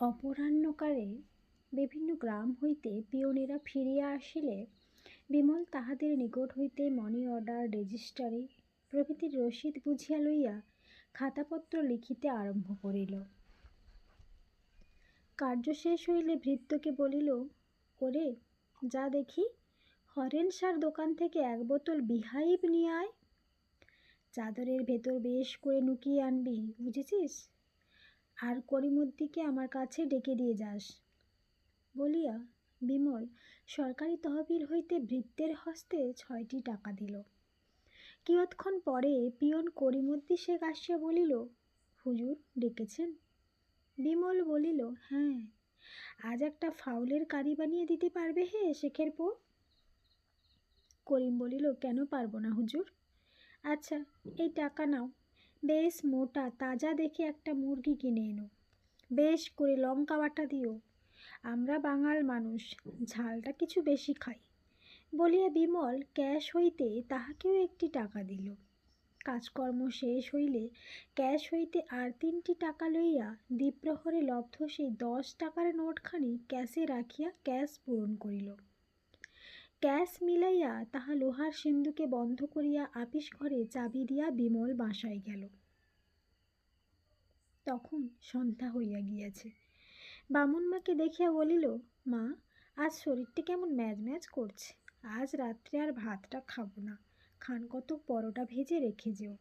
অপরাহ্নকালে বিভিন্ন গ্রাম হইতে পিয়নেরা ফিরিয়া আসিলে বিমল তাহাদের নিকট হইতে মনি অর্ডার রেজিস্টারি প্রভৃতির রসিদ বুঝিয়া লইয়া খাতাপত্র লিখিতে আরম্ভ করিল। কার্য শেষ হইলে ভৃত্যকে বলিল, ওরে, যা দেখি, হরেন সার দোকান থেকে এক বোতল বিহাইব নিয়ে আয়। চাদরের ভেতর বেশ করে নুকিয়ে আনবি, বুঝেছিস? আর করিমদ্দিকে আমার কাছে ডেকে দিয়ে যাস। বলিয়া বিমল সরকারি তহবিল হইতে ভৃত্যের হস্তে ছয়টি টাকা দিল। কিয়ৎক্ষণ পরে পিয়ন করিমদ্দি শেখ আসিয়া বলিল, হুজুর, ডেকেছেন? বিমল বলিল হ্যাঁ আজ একটা ফাউলের কারি বানিয়ে দিতে পারবে হে শেখের পো করিম বলিল, কেন পারব না হুজুর? আচ্ছা এই টাকা নাও। বেশ মোটা, তাজা দেখে একটা মুরগি কিনে এনো। বেশ করে লঙ্কা বাটা দিও। আমরা বাঙাল মানুষ, ঝালটা কিছু বেশি খাই। বলিয়া বিমল ক্যাশ হইতে তাহাকেও একটি টাকা দিল। কাজকর্ম শেষ হইলে ক্যাশ হইতে আর তিনটি টাকা লইয়া দ্বীপ্রহরে লব্ধ সেই দশ টাকার নোটখানি ক্যাশে রাখিয়া ক্যাশ পূরণ করিল। ক্যাশ মিলাইয়া তাহা লোহার সিন্ধুকে বন্ধ করিয়া আপিস ঘরে চাবি দিয়া বিমল বাসায় গেল। তখন সন্ধ্যা হইয়া গিয়াছে। বামুন মাকে দেখিয়া বলিল, মা, আজ শরীরটা কেমন ম্যাজ ম্যাজ করছে। আজ রাত্রে আর ভাতটা খাব না। খান কত পরোটা ভেজে রেখে যেও।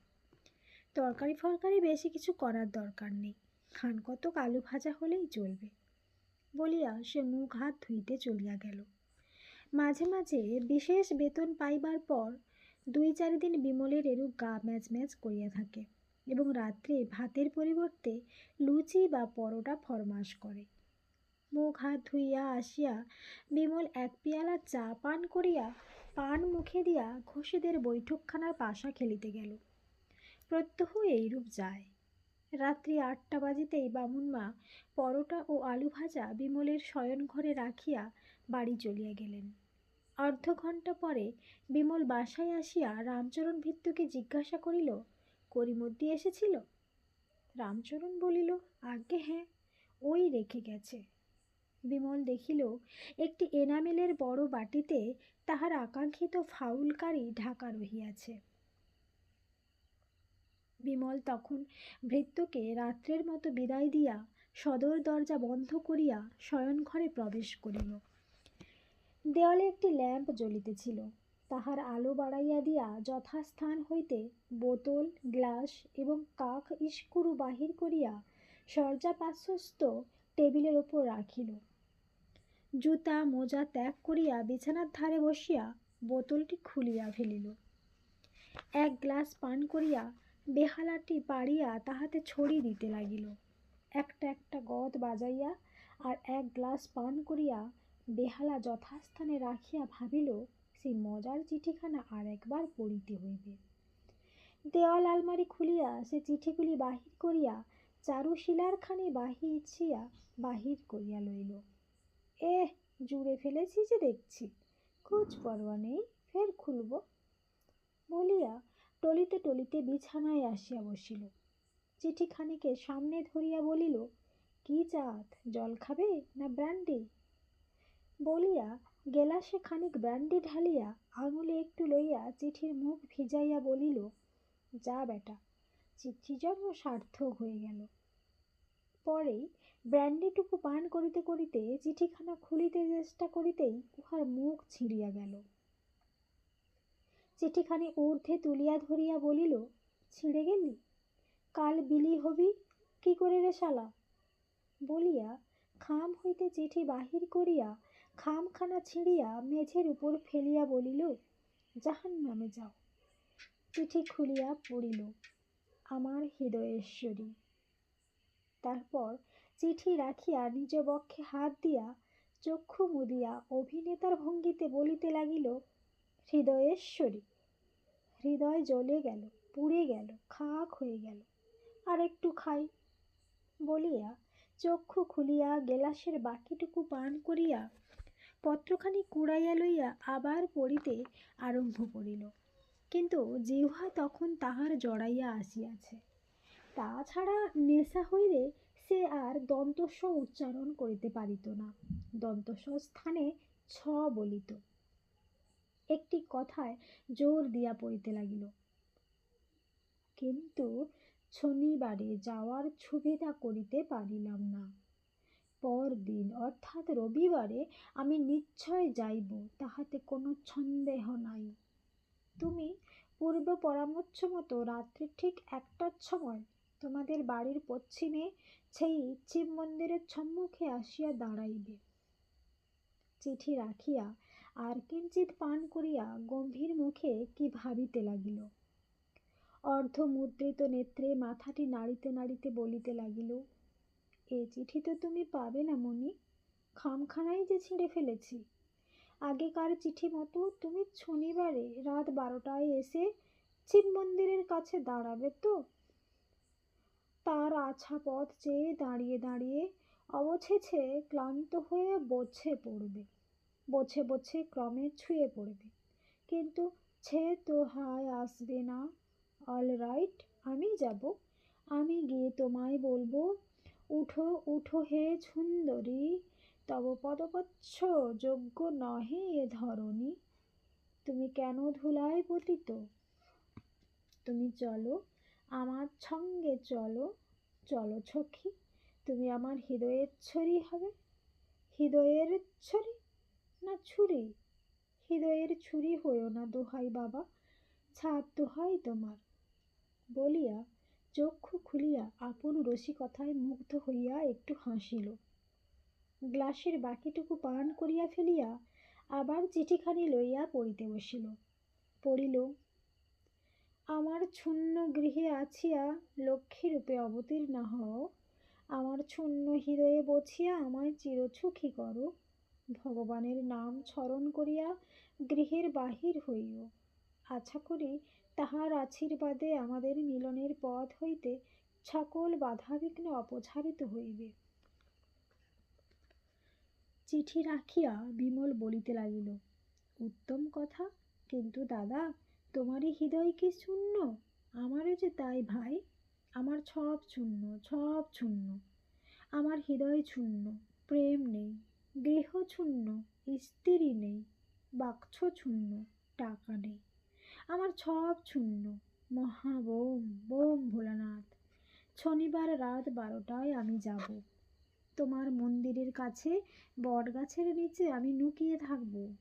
তরকারি ফরকারি বেশি কিছু করার দরকার নেই। খান কত আলু ভাজা হলেই চলবে। বলিয়া সে মুখ হাত ধুইতে চলিয়া গেল। মাঝে মাঝে বিশেষ বেতন পাইবার পর দুই চার দিন বিমলের এরূপ গা ম্যাজ ম্যাজ করিয়া থাকে। এবং রাত্রে ভাতের পরিবর্তে লুচি বা পরোটা ফরমাস করে। মুখ হাত ধুইয়া আসিয়া বিমল এক পেয়ালা চা পান করিয়া পান মুখে দিয়া ঘষেদের বৈঠকখানার পাশা খেলিতে গেল। প্রত্যহ এইরূপ যায়। রাত্রি আটটা বাজিতেই বামুন মা পরোটা ও আলু ভাজা বিমলের শয়ন ঘরে রাখিয়া বাড়ি চলিয়া গেলেন। অর্ধ ঘণ্টা পরে বিমল বাসায় আসিয়া রামচরণ ভিত্তুকে জিজ্ঞাসা করিল করিমদ্দি এসেছিল? রামচরণ বলিল, আজ্ঞে হ্যাঁ ওই রেখে গেছে। বিমল দেখিল, একটি এনামেলের বড় বাটিতে তাহার আকাঙ্ক্ষিত ফাউলকারি ঢাকা রহিয়াছে। বিমল তখন ভৃত্যকে রাত্রের মতো বিদায় দিয়া সদর দরজা বন্ধ করিয়া শয়নঘরে প্রবেশ করিল। দেওয়ালে একটি ল্যাম্প জ্বলিতেছিল। তাহার আলো বাড়াইয়া দিয়া যথাস্থান হইতে বোতল, গ্লাস এবং কাক ইস্কুরু বাহির করিয়া শয্যাপার্শ্বস্থ টেবিলের ওপর রাখিল। জুতা, মোজা ত্যাগ করিয়া বিছানার ধারে বসিয়া বোতলটি খুলিয়া ফেলিল। এক গ্লাস পান করিয়া বেহালাটি পাড়িয়া তাহাতে ছড়ি দিতে লাগিল। একটা একটা গদ বাজাইয়া আর এক গ্লাস পান করিয়া বেহালা যথাস্থানে রাখিয়া ভাবিল সেই মজার চিঠিখানা আর একবার পড়িতে হইবে। দেওয়াল আলমারি খুলিয়া সে চিঠিগুলি বাহির করিয়া চারুশিলারখানি বাহিছিয়া বাহির করিয়া লইল। এ জুড়ে ফেলেছি যে দেখছি, খোঁজ পরোয়া নেই, ফের খুলব। বলিয়া টলিতে টলিতে বিছানায় আসিয়া বসিল। চিঠিখানিকে সামনে ধরিয়া বলিল, কি চাঁদ, জল খাবে না ব্র্যান্ডি বলিয়া গেলাসে খানিক ব্র্যান্ডি ঢালিয়া আঙুলে একটু লইয়া চিঠির মুখ ভিজাইয়া বলিল, যা বেটা চিঠি জন্ম সার্থক হয়ে গেল। পরেই ব্র্যান্ডিটুকু পান করিতে করিতে চিঠিখানা খুলিতে চেষ্টা করিতেই উহার মুখ ছিঁড়িয়া গেল। চিঠিখানি ঊর্ধ্বে তুলিয়া ধরিয়া বলিল, ছিঁড়ে গেলি? কাল বিলি হবি? কি করে রে শালা? বলিয়া খাম হইতে চিঠি বাহির করিয়া খামখানা ছিঁড়িয়া মেঝের উপর ফেলিয়া বলিল, জাহান নামে যাও। চিঠি খুলিয়া পড়িল, আমার হৃদয়েশ্বরী। তারপর চিঠি রাখিয়া নিজ বক্ষে হাত দিয়া চক্ষু মুদিয়া অভিনেতার ভঙ্গিতে বলিতে লাগিল, হৃদয়েশ্বরী। হৃদয় জ্বলে গেল, পুড়ে গেল, খাক হয়ে গেল, আর একটু খাই। বলিয়া চক্ষু খুলিয়া গেলাসের বাকিটুকু পান করিয়া পত্রখানি কুড়াইয়া লইয়া আবার পড়িতে আরম্ভ করিল। কিন্তু জিহ্বা তখন তাহার জড়াইয়া আসিয়াছে। তাছাড়া নেশা হইলে সে আর দন্তস্ব উচ্চারণ করিতে পারিত না। দন্তস্ব স্থানে ছ বলিত। একটি কথায় জোর দিয়া পড়িতে লাগিল। কিন্তু শনিবারে যাওয়ার সুবিধা করিতে পারিলাম না। পরদিন অর্থাৎ রবিবারে আমি নিশ্চয় যাইব, তাহাতে কোনো সন্দেহ নাই। তুমি পূর্ব পরামর্শ মতো রাত্রি ঠিক একটার সময় তোমাদের বাড়ির পশ্চিমে সেই শিব মন্দিরের সম্মুখে আসিয়া দাঁড়াইবে। চিঠি রাখিয়া আর কিঞ্চিত পান করিয়া গম্ভীর মুখে কি ভাবিতে লাগিল? অর্ধমুদ্রিত নেত্রে মাথাটি নাড়িতে নাড়িতে বলিতে লাগিল এ চিঠি তো তুমি পাবে না মনি খামখানাই যে ছিঁড়ে ফেলেছি। আগেকার চিঠি মতো তুমি শনিবারে রাত বারোটায় এসে শিব মন্দিরের কাছে দাঁড়াবে তো? তার আছা পথ চেয়ে দাঁড়িয়ে দাঁড়িয়ে অবশেষে ক্লান্ত হয়ে বছে পড়বে। বছে বছে ক্রমে ছুঁয়ে পড়বে। কিন্তু ছে তো হায় আসবে না। অল রাইট আমি যাব। আমি গিয়ে তোমায় বলব উঠো উঠো হে সুন্দরী, তব পদপচ্ছ, যোগ্য নহে এ ধরণী। তুমি কেন ধুলায় পতিত? তুমি চলো, আমার সঙ্গে চলো চলো সখী, তুমি আমার হৃদয়ের ছড়ি হবে। হৃদয়ের ছড়ি? না ছুরি? হৃদয়ের ছুরি হইও না দোহাই বাবা ছাদ দোহাই তোমার। বলিয়া চক্ষু খুলিয়া আপন রসিকথায় মুগ্ধ হইয়া একটু হাসিল। গ্লাসের বাকিটুকু পান করিয়া ফেলিয়া আবার চিঠিখানি লইয়া পড়িতে বসিল। পড়িল, আমার শূন্য গৃহে আছিয়া লক্ষ্মীরূপে অবতীর্ণ হও। আমার শূন্য হৃদয়ে বছিয়া আমায় চিরসুখী করো। ভগবানের নাম স্মরণ করিয়া গৃহের বাহির হইও। আশা করি তাহার আশীর্বাদে আমাদের মিলনের পথ হইতে সকল বাধাবিঘ্ন অপসারিত হইবে। চিঠি রাখিয়া বিমল বলিতে লাগিল, উত্তম কথা, কিন্তু দাদা, তোমারই হৃদয় কি শূন্য? আমারও যে তাই ভাই, আমার সব শূন্য সব শূন্য। আমার হৃদয় শূন্য, প্রেম নেই, গৃহ শূন্য, স্ত্রী নেই, বাক্স শূন্য, টাকা নেই। আমার সব শূন্য। মহা বোম ভোলানাথ। শনিবার রাত বারোটায় আমি যাব। তোমার মন্দিরের কাছে বট গাছের নিচে আমি লুকিয়ে থাকব।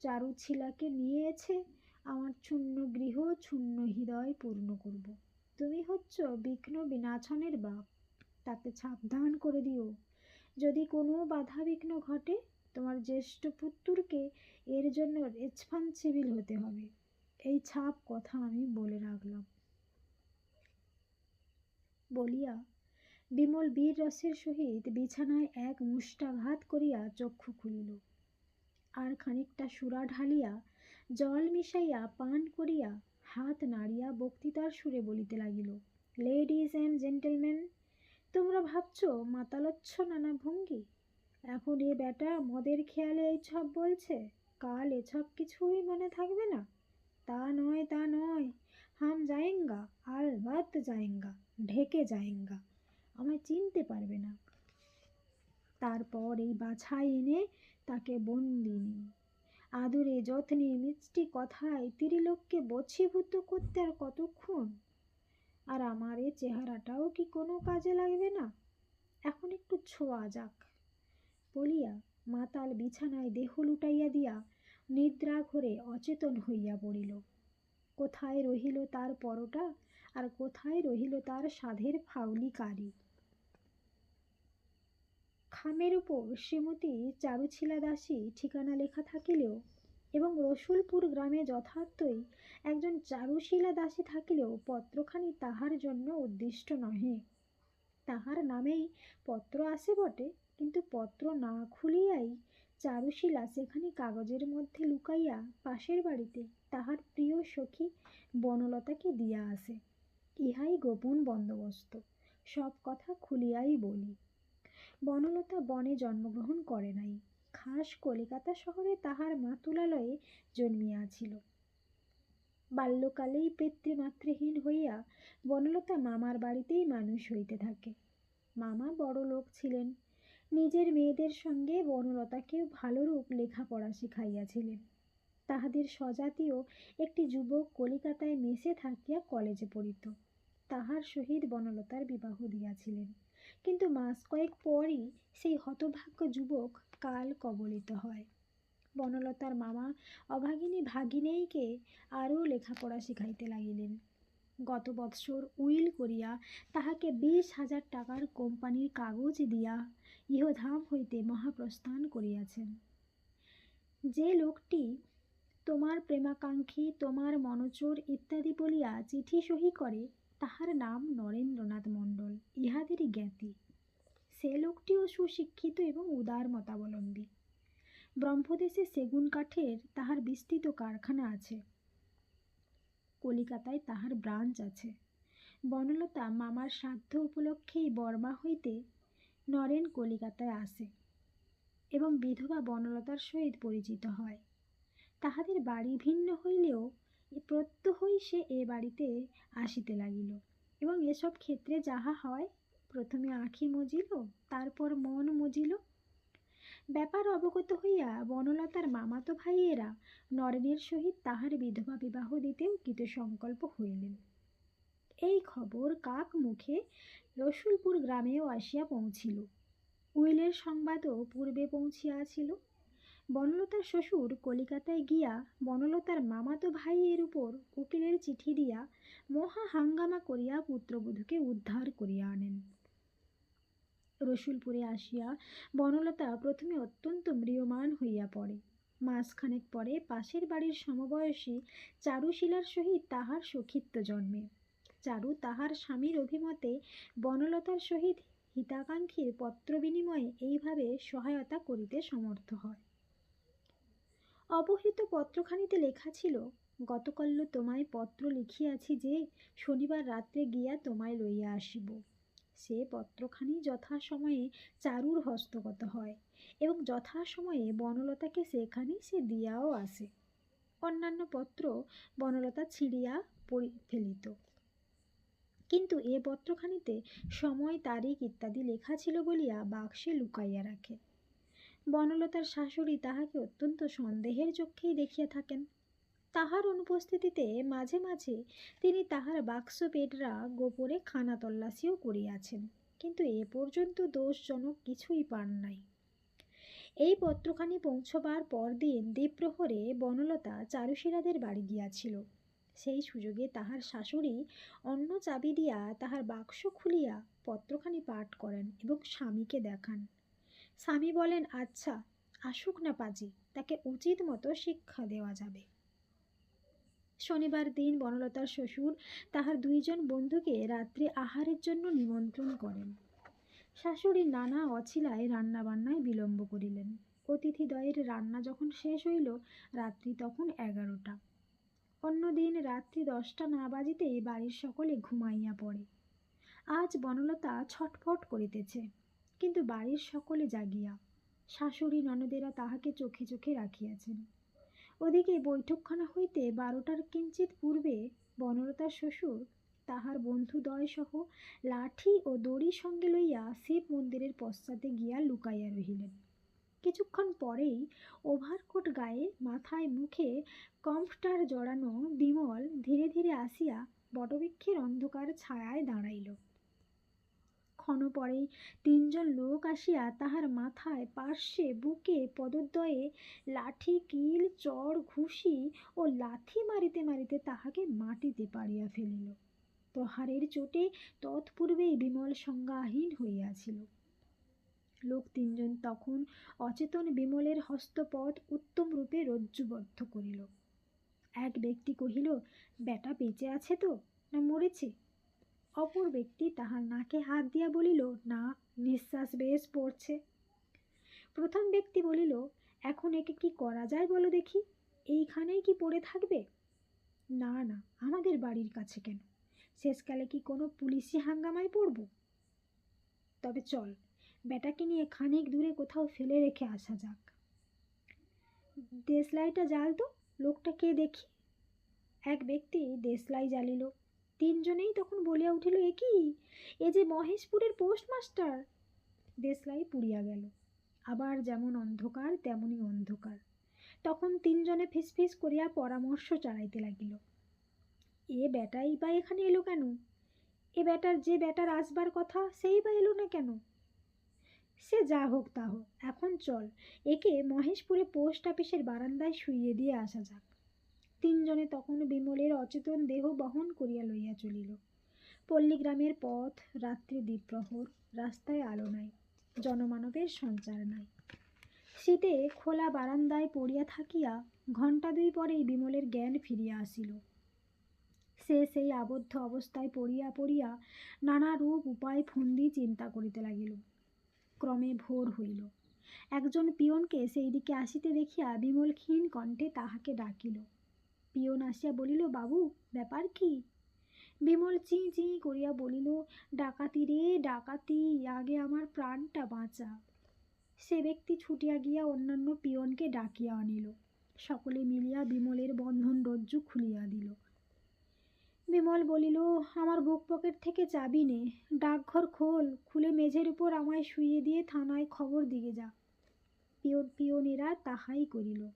চারু ছিলাকে নিয়ে এসে আমার শূন্য গৃহ, শূন্য হৃদয় পূর্ণ করব। তুমি হচ্ছ বিঘ্ন বিনাশনের বাপ। তাকে সাবধান করে দিও। যদি কোনো বাধা বিঘ্ন ঘটে, তোমার জ্যেষ্ঠ পুত্রকে এর জন্য রেসপন্সিবল হতে হবে। এই ছাপ কথা আমি বলে রাখলাম। বলিয়া বিমল বীর রসের সহিত বিছানায় এক মুষ্টাঘাত করিয়া চক্ষু খুলিল। আর খানিকটা সুরা ঢালিয়া জল মিশাইয়া পান করিয়া হাত নাড়িয়া বক্তৃতার সুরে বলিতে লাগিল লেডিজ অ্যান্ড জেন্টেলম্যান, তোমরা ভাবছ মাতালচ্ছ নানা ভঙ্গি? এখন এ বেটা মদের খেয়ালে এই সব বলছে? কাল এসব কিছুই মনে থাকবে না? তা নয় তা নয় হাম যায়েঙ্গা আলবাত যায়েঙ্গা ঢেকে যায়েঙ্গা আমায় চিনতে পারবে না। তারপর এই বাছাই এনে তাকে বন্দিনী আদরে যত্নে মিষ্টি কথায় তিরিলোককে বছীভূত করতে আর কতক্ষণ? আর আমার এ চেহারাটাও কি কোনো কাজে লাগবে না? এখন একটু ছোঁয়া যাক। বলিয়া মাতাল বিছানায় দেহ লুটাইয়া দিয়া নিদ্রা ঘরে অচেতন হইয়া পড়িল। কোথায় রহিল তার পরোটা আর কোথায় রহিল তার সাধের ফাউলি কারি? খামের উপর শ্রীমতী চারুছিলা দাসী ঠিকানা লেখা থাকিলেও এবং রসুলপুর গ্রামে যথার্থই একজন চারুশীলা দাসী থাকিলেও পত্রখানি তাহার জন্য উদ্দিষ্ট নহে। তাহার নামেই পত্র আসে বটে, কিন্তু পত্র না খুলিয়াই চারুশীলা সেখানে কাগজের মধ্যে লুকাইয়া পাশের বাড়িতে তাহার প্রিয় সখী বনলতাকে দিয়া আসে। ইহাই গোপন বন্দোবস্ত। সব কথা খুলিয়াই বলি। বনলতা বনে জন্মগ্রহণ করে নাই। খাস কলিকাতা শহরে তাহার মাতুলালয়ে জন্মিয়াছিল। বাল্যকালেই পিতৃমাতৃহীন হইয়া বনলতা মামার বাড়িতেই মানুষ হইতে থাকে। মামা বড় লোক ছিলেন। নিজের মেয়েদের সঙ্গে বনলতাকেও ভালোরূপ লেখাপড়া শিখাইয়াছিলেন তাহাদের স্বজাতীয় একটি যুবক কলিকাতায় মেসে থাকিয়া কলেজে পড়িত। তাহার সহিত বনলতার বিবাহ দিয়াছিলেন। কিন্তু মাস কয়েক পরই সেই হতভাগ্য যুবক কাল কবলিত হয়। বনলতার মামা অভাগিনী ভাগিনেইকে আরও লেখাপড়া শিখাইতে লাগিলেন। গত বৎসর উইল করিয়া তাহাকে বিশ হাজার টাকার কোম্পানির কাগজ দিয়া ইহধাম হইতে মহাপ্রস্থান করিয়াছেন। যে লোকটি তোমার প্রেমাকাঙ্ক্ষী, তোমার মনোচোর ইত্যাদি বলিয়া চিঠি সহি করে, তাহার নাম নরেন্দ্রনাথ মণ্ডল, ইহাদেরই জ্ঞাতি। সে লোকটিও সুশিক্ষিত এবং উদার মতাবলম্বী। ব্রহ্মদেশে সেগুন কাঠের তাহার বিস্তৃত কারখানা আছে। কলিকাতায় তাহার ব্রাঞ্চ আছে। বনলতা মামার শ্রাদ্ধ উপলক্ষেই বর্মা হইতে নরেন কলিকাতায় আসে এবং বিধবা বনলতার সহিত পরিচিত হয়। তাহাদের বাড়ি ভিন্ন হইলেও প্রত্যহই সে এ বাড়িতে আসিতে লাগিল এবং এসব ক্ষেত্রে যাহা হয় প্রথমে আঁখি মজিল, তারপর মন মজিল ব্যাপার অবগত হইয়া বনলতার মামাতো ভাইয়েরা নরেনের সহিত তাহার বিধবা বিবাহ দিতেও কৃতসংকল্প হইলেন। এই খবর কাক মুখে রসুলপুর গ্রামেও আসিয়া পৌঁছিল। উইলের সংবাদও পূর্বে পৌঁছিয়াছিল। বনলতার শ্বশুর কলিকাতায় গিয়া বনলতার মামাতো ভাইয়ের উপর উকিলের চিঠি দিয়া মহা হাঙ্গামা করিয়া পুত্রবধূকে উদ্ধার করিয়া আনেন। রসুলপুরে আসিয়া বনলতা প্রথমে অত্যন্ত ম্রিয়মান হইয়া পড়ে। মাসখানেক পরে পাশের বাড়ির সমবয়সী চারুশীলার সহিত তাহার সখিত্ব জন্মে। চারু তাহার স্বামীর অভিমতে বনলতার সহিত হিতাকাঙ্ক্ষীর পত্র বিনিময়ে এইভাবে সহায়তা করিতে সমর্থ হয়। অবহিত পত্রখানিতে লেখা ছিল, গতকাল্য তোমায় পত্র লিখিয়াছি যে শনিবার রাত্রে গিয়া তোমায় লইয়া আসিব। সে পত্রখানি যথাসময়ে চারুর হস্তগত হয় এবং যথাসময়ে বনলতাকে সেখানে সে দিয়াও আসে। অন্যান্য পত্র বনলতা ছিঁড়িয়া পড়ি ফেলিত। কিন্তু এ পত্রখানিতে সময়, তারিখ ইত্যাদি লেখা ছিল বলিয়া বাক্সে লুকাইয়া রাখে। বনলতার শাশুড়ি তাহাকে অত্যন্ত সন্দেহের চক্ষেই দেখিয়া থাকেন। তাহার অনুপস্থিতিতে মাঝে মাঝে তিনি তাহার বাক্স পেটরা গোপরে খানা তল্লাশিও করিয়াছেন, কিন্তু এ পর্যন্ত দোষজনক কিছুই পান নাই। এই পত্রখানি পৌঁছবার পরদিন দ্বীপ্রহরে বনলতা চারুশিলাদের বাড়ি গিয়াছিল। সেই সুযোগে তাহার শাশুড়ি অন্য চাবি দিয়া তাহার বাক্স খুলিয়া পত্রখানি পাঠ করেন এবং স্বামীকে দেখান। স্বামী বলেন আচ্ছা আসুক না পাজি, তাকে উচিত মতো শিক্ষা দেওয়া যাবে। শনিবার দিন বনলতার শ্বশুর তাহার দুইজন বন্ধুকে রাত্রে আহারের জন্য নিমন্ত্রণ করেন। শাশুড়ি নানা অছিলায় রান্নাবান্নায় বিলম্ব করিলেন। অতিথিদ্বয়ের রান্না যখন শেষ হইল, রাত্রি তখন এগারোটা। অন্যদিন রাত্রি দশটা না বাজিতেই বাড়ির সকলে ঘুমাইয়া পড়ে। আজ বনলতা ছটফট করিতেছে, কিন্তু বাড়ির সকলে জাগিয়া। শাশুড়ি ননদেরা তাহাকে চোখে চোখে রাখিয়াছেন। ওদিকে বৈঠকখানা হইতে বারোটার কিঞ্চিত পূর্বে বনলতার শ্বশুর, তাহার বন্ধুদ্বয় সহ লাঠি ও দড়ি সঙ্গে লইয়া শিব মন্দিরের পশ্চাতে গিয়া লুকাইয়া রহিলেন। কিছুক্ষণ পরেই ওভারকোট গায়ে মাথায় মুখে কম্ফটার জড়ানো বিমল ধীরে ধীরে আসিয়া বটবৃক্ষের অন্ধকার ছায়ায় দাঁড়াইল। ক্ষণ পরেই তিনজন লোক আসিয়া তাহার মাথায় পার্শ্বে বুকে পদদ্বয়ে লাঠি, কিল চড় ঘুষি ও লাথি মারিতে মারিতে তাহাকে মাটিতে পাড়িয়া ফেলিল। প্রহারের চোটে তৎপূর্বেই বিমল সংজ্ঞাহীন হইয়াছিল। লোক তিনজন তখন অচেতন বিমলের হস্তপদ উত্তম রূপে রজ্জুবদ্ধ করিল। এক ব্যক্তি কহিল, বেটা বেঁচে আছে তো? না মরেছে? অপর ব্যক্তি তাহার নাকে হাত দিয়া বলিল, না, নিঃশ্বাস বেশ পড়ছে। প্রথম ব্যক্তি বলিল, এখন একে কি করা যায় বলো দেখি, এইখানেই কি পড়ে থাকবে? না না, আমাদের বাড়ির কাছে কেন? শেষকালে কি কোনো পুলিশি হাঙ্গামায় পড়ব? তবে চল বেটাকে নিয়ে খানিক দূরে কোথাও ফেলে রেখে আসা যাক। দেশলাইটা জ্বাল তো লোকটা কে দেখি? এক ব্যক্তি দেশলাই জ্বালিল। তিনজনেই তখন বলিয়া উঠিল, এ কি? এ যে মহেশপুরের পোস্টমাস্টার! দেশলাই পুড়িয়া গেল। আবার যেমন অন্ধকার, তেমনই অন্ধকার। তখন তিনজনে ফিসফিস করিয়া পরামর্শ চালাইতে লাগিল। এ বেটাই বা এখানে এলো কেন? এ বেটার যে বেটার আসবার কথা, সেই বা এলো না কেন? সে যা হোক তা হোক, এখন চল। একে মহেশপুরে পোস্ট অফিসের বারান্দায় শুইয়ে দিয়ে আসা যাক। তিনজনে তখন বিমলের অচেতন দেহ বহন করিয়া লইয়া চলিল। পল্লীগ্রামের পথ, রাত্রি দ্বীপ্রহর, রাস্তায় আলো নাই, জনমানবের সঞ্চার নাই। শীতে খোলা বারান্দায় পড়িয়া থাকিয়া ঘণ্টা দুই পরেই বিমলের জ্ঞান ফিরিয়া আসিল। সে সেই আবদ্ধ অবস্থায় পড়িয়া পড়িয়া নানা রূপ উপায় ফন্দি চিন্তা করিতে লাগিল। ক্রমে ভোর হইল। একজন পিয়নকে সেই দিকে আসিতে দেখিয়া বিমল ক্ষীণ কণ্ঠে তাহাকে ডাকিল। পিয়ন আসিয়া বলিল, বাবু, ব্যাপার কি? বিমল চি চি করিয়া বলিল, ডাকাতি রে, ডাকাতি, আগে আমার প্রাণটা বাঁচা। সে ব্যক্তি ছুটিয়া গিয়া অন্যান্য পিয়নকে ডাকিয়া আনিল। সকলে মিলিয়া বিমলের বন্ধন রজ্জু খুলিয়া দিল। বিমল বলিল, আমার বুক পকেট থেকে চাবি নে, ডাকঘর খোল, খুলে মেঝের উপর আমায় শুইয়ে দিয়ে থানায় খবর দিয়ে যা। পিয়ন পিয়নেরা তাহাই করিল।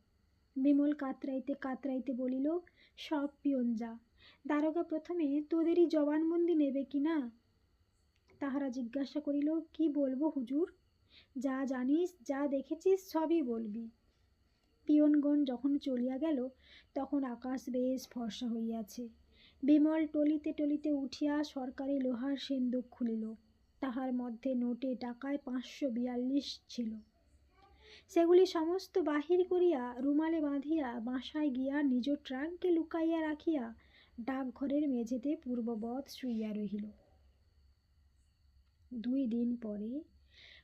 বিমল কাতরাইতে কাতরাইতে বলিল, সব পিয়ন যা। দারোগা প্রথমে, তোদেরই জবানবন্দি নেবে কি না? তাহারা জিজ্ঞাসা করিল, কি বলব হুজুর? যা জানিস, যা দেখেছিস, সবই বলবি। পিয়নগণ যখন চলিয়া গেল, তখন আকাশ বেশ ফর্সা হইয়াছে। বিমল টলিতে টলিতে উঠিয়া সরকারি লোহার সিন্দুক খুলিল। তাহার মধ্যে নোটে টাকায় পাঁচশো বিয়াল্লিশ ছিল। সেগুলি সমস্ত বাহির করিয়া রুমালে বাঁধিয়া বাসায় গিয়া নিজ ট্রাঙ্কে লুকাইয়া রাখিয়া ডাকঘরের মেঝেতে পূর্ববৎ শুইয়া রহিল। দুই দিন পরে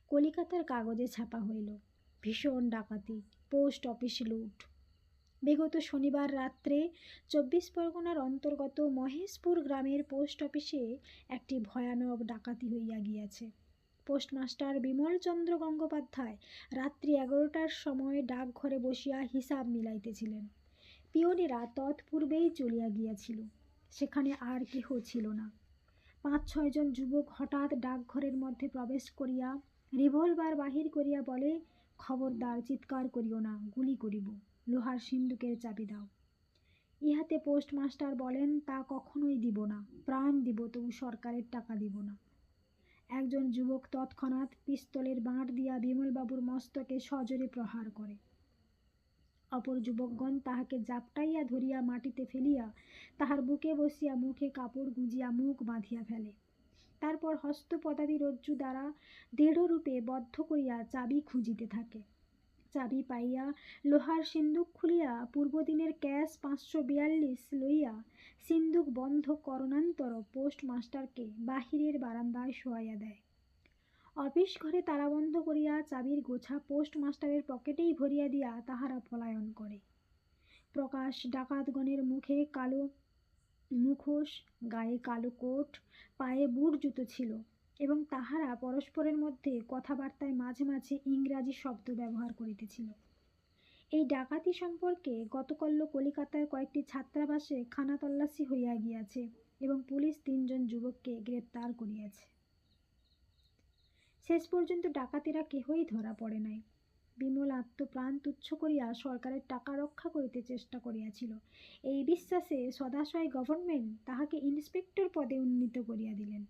কলিকাতার কাগজে ছাপা হইল। ভীষণ ডাকাতি, পোস্ট অফিস লুট। বিগত শনিবার রাত্রে চব্বিশ পরগনার অন্তর্গত মহেশপুর গ্রামের পোস্ট অফিসে একটি ভয়ানক ডাকাতি হইয়া গিয়াছে। পোস্টমাস্টার বিমলচন্দ্র গঙ্গোপাধ্যায় রাত্রি এগারোটার সময় ডাকঘরে বসিয়া হিসাব মিলাইতেছিলেন। পিয়নেরা তৎপূর্বেই চলিয়া গিয়াছিল, সেখানে আর কেহ ছিল না। পাঁচ ছয়জন যুবক হঠাৎ ডাকঘরের মধ্যে প্রবেশ করিয়া রিভলভার বাহির করিয়া বলে, খবরদার, চিৎকার করিও না, গুলি করিব, লোহার সিন্দুকের চাবি দাও। ইহাতে পোস্টমাস্টার বলেন, তা কখনোই দিব না, প্রাণ দিব, তবু সরকারের টাকা দিব না। একজন যুবক তৎক্ষণাৎ পিস্তলের বাঁট দিয়া বিমলবাবুর মস্তকে সজোরে প্রহার করে। অপর যুবকগণ তাহাকে জাপটাইয়া ধরিয়া মাটিতে ফেলিয়া তাহার বুকে বসিয়া মুখে কাপড় গুঁজিয়া মুখ বাঁধিয়া ফেলে। তারপর হস্তপদাদি রজ্জু দ্বারা দৃঢ়রূপে বদ্ধ করিয়া চাবি খুঁজিতে থাকে। চাবি পাইয়া লোহার সিন্দুক খুলিয়া পূর্বদিনের ক্যাশ পাঁচশো বিয়াল্লিশ লইয়া সিন্দুক বন্ধ করণান্তর পোস্টমাস্টারকে বাহিরের বারান্দায় শোয়াইয়া দেয়। অফিস ঘরে তালাবন্ধ করিয়া চাবির গোছা পোস্টমাস্টারের পকেটেই ভরিয়া দিয়া তাহারা পলায়ন করে। প্রকাশ ডাকাতগণের মুখে কালো মুখোশ, গায়ে কালো কোট, পায়ে বুট জুতো ছিল। এবং তাহারা পরস্পরের মধ্যে কথাবার্তায় মাঝে মাঝে ইংরাজি শব্দ ব্যবহার করিতেছিল। এই ডাকাতি সম্পর্কে গতকল্য কলিকাতার কয়েকটি ছাত্রাবাসে খানা তল্লাশি হইয়া গিয়াছে এবং পুলিশ তিনজন যুবককে গ্রেপ্তার করিয়াছে। শেষ পর্যন্ত ডাকাতিরা কেহই ধরা পড়ে নাই। বিমল আত্মপ্রাণ তুচ্ছ করিয়া সরকারের টাকা রক্ষা করিতে চেষ্টা করিয়াছিল। এই বিশ্বাসে সদাশয় গভর্নমেন্ট তাহাকে ইন্সপেক্টর পদে উন্নীত করিয়া দিলেন।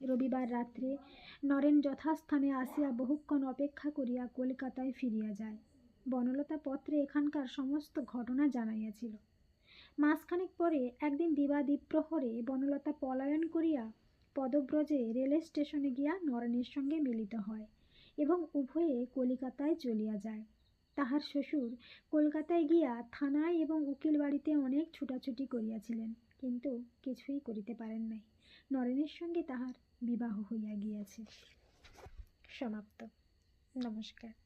রবিবার রাত্রে নরেন যথাস্থানে আসিয়া বহুক্ষণ অপেক্ষা করিয়া কলকাতায় ফিরিয়া যায়। বনলতা পত্রে এখানকার সমস্ত ঘটনা জানাইয়াছিল। মাসখানেক পরে একদিন দিবাদ্বীপ প্রহরে বনলতা পলায়ন করিয়া পদব্রজে রেল স্টেশনে গিয়া নরেনের সঙ্গে মিলিত হয় এবং উভয়ে কলিকাতায় চলিয়া যায়। তাহার শ্বশুর কলকাতায় গিয়া থানায় এবং উকিল বাড়িতে অনেক ছুটাছুটি করিয়াছিলেন, কিন্তু কিছুই করিতে পারেন নাই। নরেনের সঙ্গে তাহার বিবাহ হইয়া গিয়াছে। সমাপ্ত। নমস্কার।